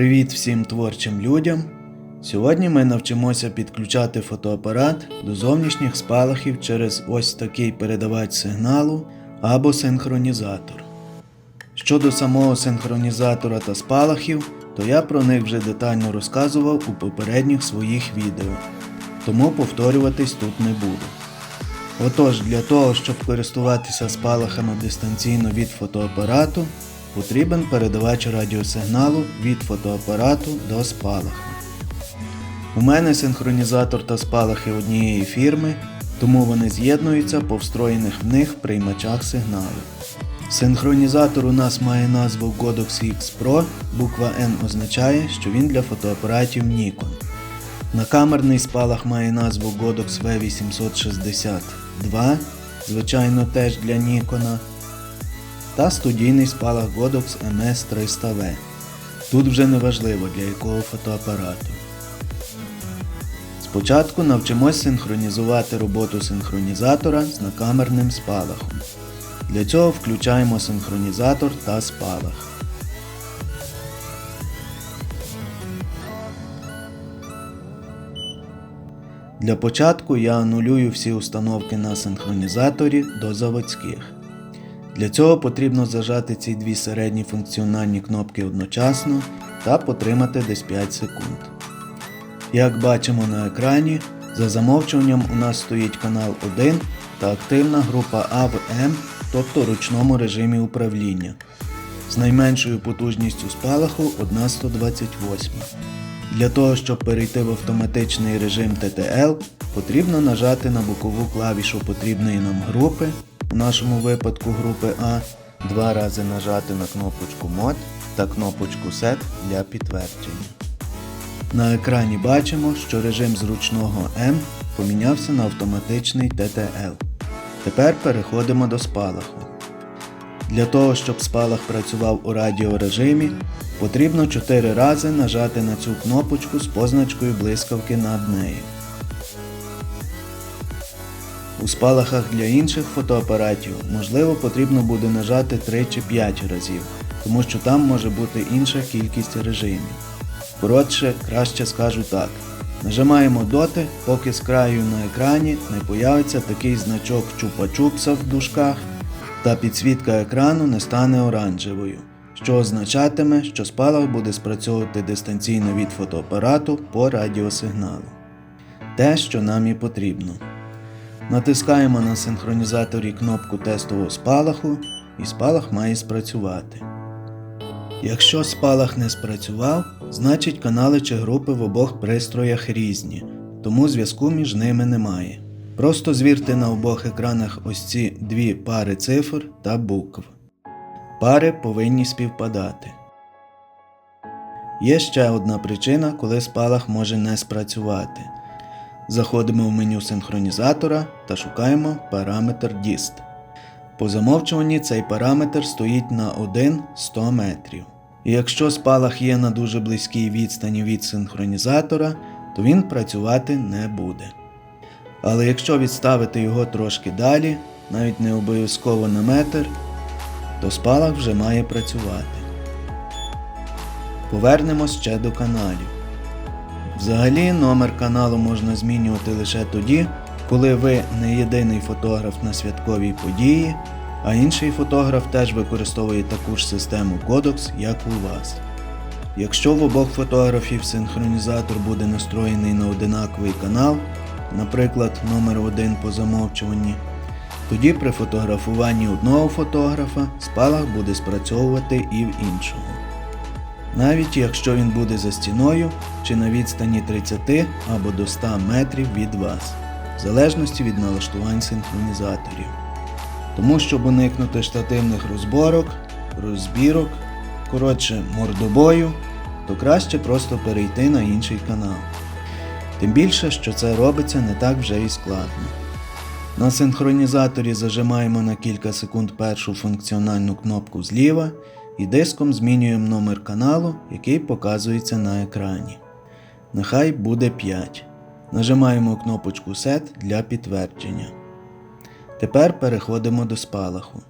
Привіт всім творчим людям! Сьогодні ми навчимося підключати фотоапарат до зовнішніх спалахів через ось такий передавач сигналу або синхронізатор. Щодо самого синхронізатора та спалахів, то я про них вже детально розказував у попередніх своїх відео, тому повторюватись тут не буду. Отож, для того, щоб користуватися спалахами дистанційно від фотоапарату, потрібен передавач радіосигналу від фотоапарату до спалаху. У мене синхронізатор та спалахи однієї фірми, тому вони з'єднуються по встроєних в них приймачах сигналу. Синхронізатор у нас має назву Godox X Pro, буква N означає, що він для фотоапаратів Nikon. Накамерний спалах має назву Godox V862, звичайно теж для Nikon, та студійний спалах Godox MS300V. Тут вже не важливо для якого фотоапарату. Спочатку навчимось синхронізувати роботу синхронізатора з накамерним спалахом. Для цього включаємо синхронізатор та спалах. Для початку я анулюю всі установки на синхронізаторі до заводських. Для цього потрібно зажати ці дві середні функціональні кнопки одночасно та потримати десь 5 секунд. Як бачимо на екрані, за замовчуванням у нас стоїть канал 1 та активна група AVM, тобто ручному режимі управління, з найменшою потужністю спалаху 1,128. Для того, щоб перейти в автоматичний режим TTL, потрібно нажати на бокову клавішу потрібної нам групи, у нашому випадку групи А, два рази нажати на кнопочку Мод та кнопочку Set для підтвердження. На екрані бачимо, що режим зручного M помінявся на автоматичний TTL. Тепер переходимо до спалаху. Для того, щоб спалах працював у радіорежимі, потрібно 4 рази нажати на цю кнопочку з позначкою блискавки над нею. У спалахах для інших фотоапаратів можливо потрібно буде нажати 3 чи 5 разів, тому що там може бути інша кількість режимів. Коротше, краще скажу так. Нажимаємо доти, поки з краю на екрані не появиться такий значок чупа-чупса в дужках, та підсвітка екрану не стане оранжевою, що означатиме, що спалах буде спрацьовувати дистанційно від фотоапарату по радіосигналу. Те, що нам і потрібно. Натискаємо на синхронізаторі кнопку тестового спалаху і спалах має спрацювати. Якщо спалах не спрацював, значить канали чи групи в обох пристроях різні, тому зв'язку між ними немає. Просто звірте на обох екранах ось ці дві пари цифр та букв. Пари повинні співпадати. Є ще одна причина, коли спалах може не спрацювати. Заходимо в меню синхронізатора та шукаємо параметр DIST. По замовчуванні цей параметр стоїть на 1 100 метрів. І якщо спалах є на дуже близькій відстані від синхронізатора, то він працювати не буде. Але якщо відставити його трошки далі, навіть не обов'язково на метр, то спалах вже має працювати. Повернемось ще до каналів. Взагалі, номер каналу можна змінювати лише тоді, коли ви не єдиний фотограф на святковій події, а інший фотограф теж використовує таку ж систему Codex, як у вас. Якщо в обох фотографів синхронізатор буде настроєний на одинаковий канал, наприклад, номер 1 по замовчуванні, тоді при фотографуванні одного фотографа спалах буде спрацьовувати і в іншого. Навіть якщо він буде за стіною чи на відстані 30 або до 100 метрів від вас, в залежності від налаштувань синхронізаторів. Тому, щоб уникнути штативних розборок, розбірок, коротше мордобою, то краще просто перейти на інший канал. Тим більше, що це робиться не так вже і складно. На синхронізаторі зажимаємо на кілька секунд першу функціональну кнопку зліва і диском змінюємо номер каналу, який показується на екрані. Нехай буде 5. Нажимаємо кнопочку Set для підтвердження. Тепер переходимо до спалаху.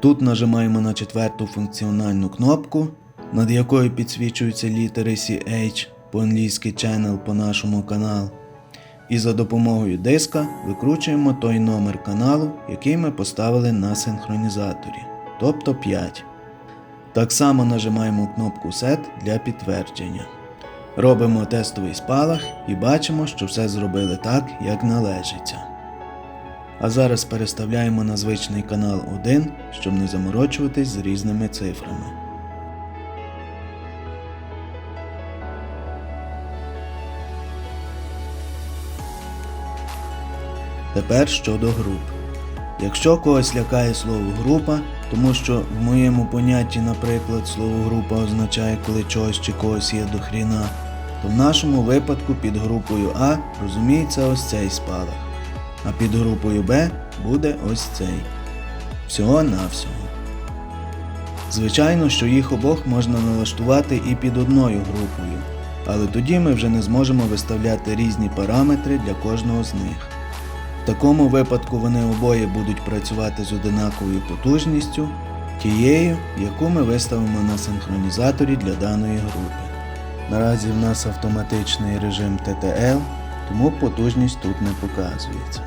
Тут нажимаємо на четверту функціональну кнопку над якою підсвічуються літери CH по-англійськи Channel по нашому каналу. І за допомогою диска викручуємо той номер каналу, який ми поставили на синхронізаторі, тобто 5. Так само нажимаємо кнопку Set для підтвердження. Робимо тестовий спалах і бачимо, що все зробили так, як належиться. А зараз переставляємо на звичний канал 1, щоб не заморочуватись з різними цифрами. Тепер щодо груп. Якщо когось лякає слово група, тому що в моєму понятті, наприклад, слово група означає, коли чогось чи когось є до хріна, то в нашому випадку під групою А розуміється ось цей спалах, а під групою Б буде ось цей. Всього навсього. Звичайно, що їх обох можна налаштувати і під одною групою, але тоді ми вже не зможемо виставляти різні параметри для кожного з них. В такому випадку вони обоє будуть працювати з одинаковою потужністю, тією, яку ми виставимо на синхронізаторі для даної групи. Наразі в нас автоматичний режим TTL, тому потужність тут не показується.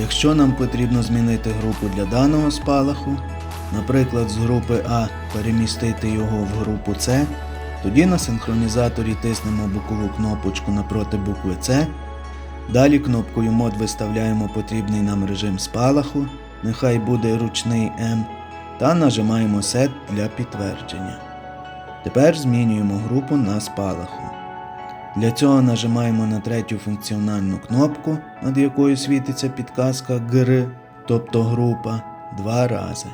Якщо нам потрібно змінити групу для даного спалаху, наприклад, з групи А перемістити його в групу С, тоді на синхронізаторі тиснемо бокову кнопочку напроти букви С Далі кнопкою мод виставляємо потрібний нам режим спалаху, нехай буде ручний М, та нажимаємо Set для підтвердження. Тепер змінюємо групу на спалаху. Для цього нажимаємо на третю функціональну кнопку, над якою світиться підказка ГР, тобто група, два рази.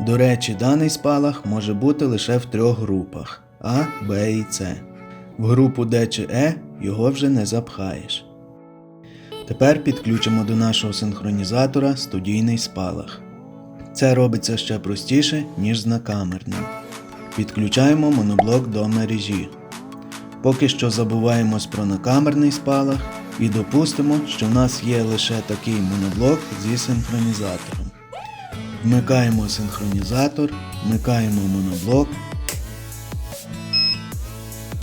До речі, даний спалах може бути лише в трьох групах А, Б і С. В групу D чи E його вже не запхаєш. Тепер підключимо до нашого синхронізатора студійний спалах. Це робиться ще простіше, ніж з накамерним. Підключаємо моноблок до мережі. Поки що забуваємось про накамерний спалах і допустимо, що в нас є лише такий моноблок зі синхронізатором. Вмикаємо синхронізатор, вмикаємо моноблок.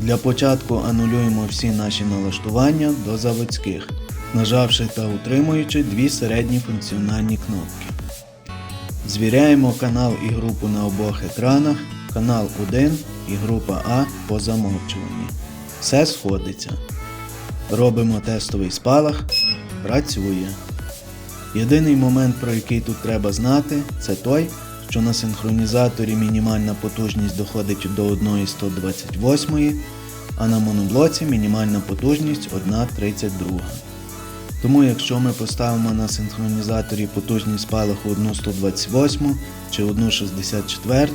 Для початку анулюємо всі наші налаштування до заводських, нажавши та утримуючи дві середні функціональні кнопки. Звіряємо канал і групу на обох екранах, канал 1 і група А по замовчуванні. Все сходиться. Робимо тестовий спалах. Працює. Єдиний момент, про який тут треба знати, це той, що на синхронізаторі мінімальна потужність доходить до 1,128, а на моноблоці мінімальна потужність 1,32. Тому якщо ми поставимо на синхронізаторі потужність спалаху 1,128 чи 1,64,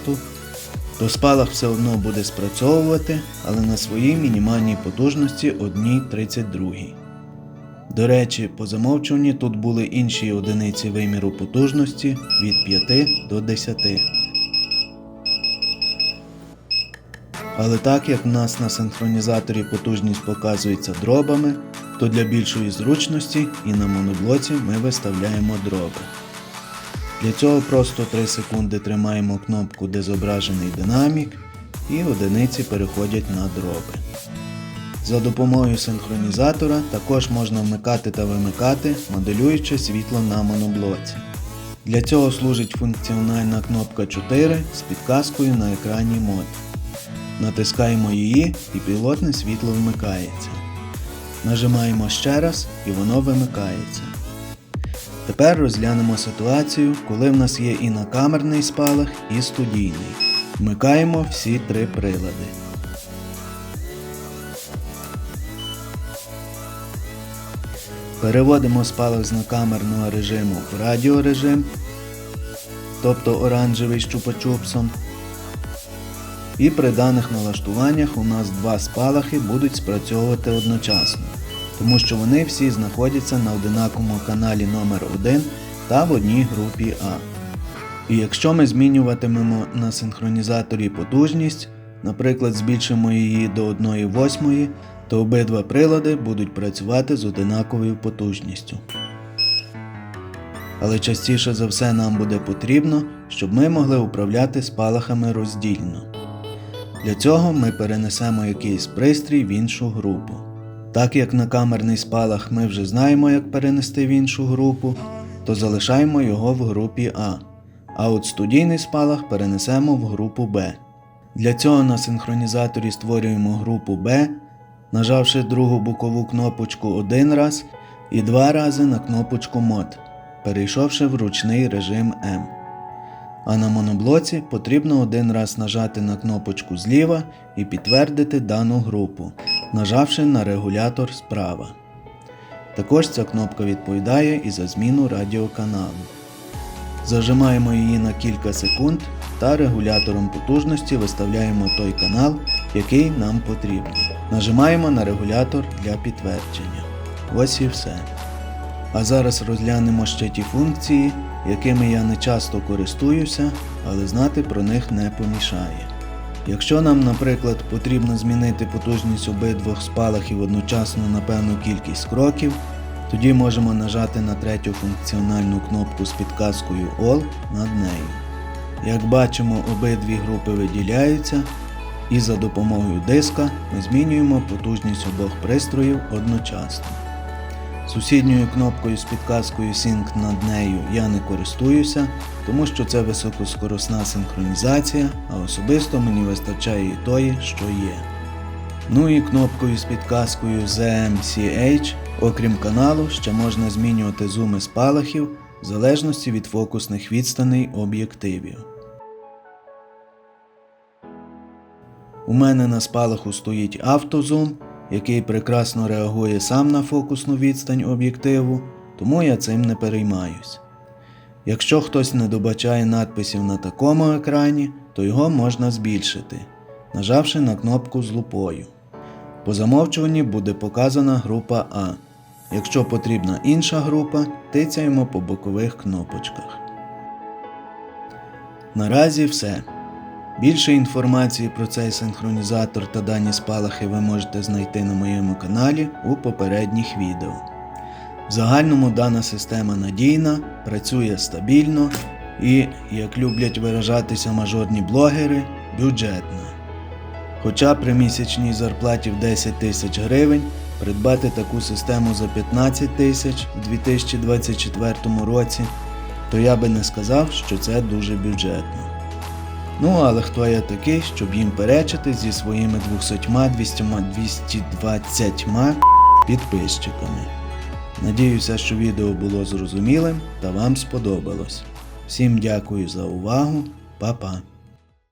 то спалах все одно буде спрацьовувати, але на своїй мінімальній потужності 1,32. До речі, по замовчуванні тут були інші одиниці виміру потужності від 5 до 10. Але так як в нас на синхронізаторі потужність показується дробами, то для більшої зручності і на моноблоці ми виставляємо дроби. Для цього просто 3 секунди тримаємо кнопку, де зображений динамік, і одиниці переходять на дроби. За допомогою синхронізатора також можна вмикати та вимикати, моделюючи світло на моноблоці. Для цього служить функціональна кнопка 4 з підказкою на екрані мод. Натискаємо її і пілотне світло вмикається. Нажимаємо ще раз і воно вимикається. Тепер розглянемо ситуацію, коли в нас є і накамерний спалах, і студійний. Вмикаємо всі три прилади. Переводимо спалах з накамерного режиму в радіорежим, тобто оранжевий з чупа-чупсом. І при даних налаштуваннях у нас два спалахи будуть спрацьовувати одночасно, тому що вони всі знаходяться на одинаковому каналі номер 1 та в одній групі А. І якщо ми змінюватимемо на синхронізаторі потужність, наприклад, збільшимо її до 1,8, то обидва прилади будуть працювати з одинаковою потужністю. але частіше за все нам буде потрібно, щоб ми могли управляти спалахами роздільно. Для цього ми перенесемо якийсь пристрій в іншу групу. Так як на камерний спалах ми вже знаємо, як перенести в іншу групу, то залишаємо його в групі А. А от студійний спалах перенесемо в групу Б. Для цього на синхронізаторі створюємо групу Б, нажавши другу бокову кнопочку один раз і два рази на кнопочку мод, перейшовши в ручний режим М. А на моноблоці потрібно один раз нажати на кнопочку зліва і підтвердити дану групу, нажавши на регулятор справа. Також ця кнопка відповідає і за зміну радіоканалу. Зажимаємо її на кілька секунд та регулятором потужності виставляємо той канал, який нам потрібен. Нажимаємо на регулятор для підтвердження. Ось і все. А зараз розглянемо ще ті функції, якими я не часто користуюся, але знати про них не помішає. Якщо нам, наприклад, потрібно змінити потужність обидвох спалахів одночасно на певну кількість кроків, тоді можемо нажати на третю функціональну кнопку з підказкою All над нею. Як бачимо, обидві групи виділяються, і за допомогою диска ми змінюємо потужність обох пристроїв одночасно. Сусідньою кнопкою з підказкою Sync над нею я не користуюся, тому що це високоскоросна синхронізація, а особисто мені вистачає і тої, що є. Ну і кнопкою з підказкою ZMCH, окрім каналу, ще можна змінювати зуми спалахів в залежності від фокусних відстаней об'єктивів. У мене на спалаху стоїть автозум, який прекрасно реагує сам на фокусну відстань об'єктиву, тому я цим не переймаюсь. Якщо хтось не добачає надписів на такому екрані, то його можна збільшити, нажавши на кнопку з лупою. По замовчуванні буде показана група А. Якщо потрібна інша група, тицяємо по бокових кнопочках. Наразі все. Більше інформації про цей синхронізатор та дані спалахи ви можете знайти на моєму каналі у попередніх відео. В загальному дана система надійна, працює стабільно і, як люблять виражатися мажорні блогери, бюджетна. Хоча при місячній зарплаті в 10 тисяч гривень придбати таку систему за 15 тисяч у 2024 році, то я би не сказав, що це дуже бюджетно. Ну, але хто я такий, щоб їм перечити зі своїми 200 200 220 підписчиками. Надіюся, що відео було зрозумілим та вам сподобалось. Всім дякую за увагу, Па-па!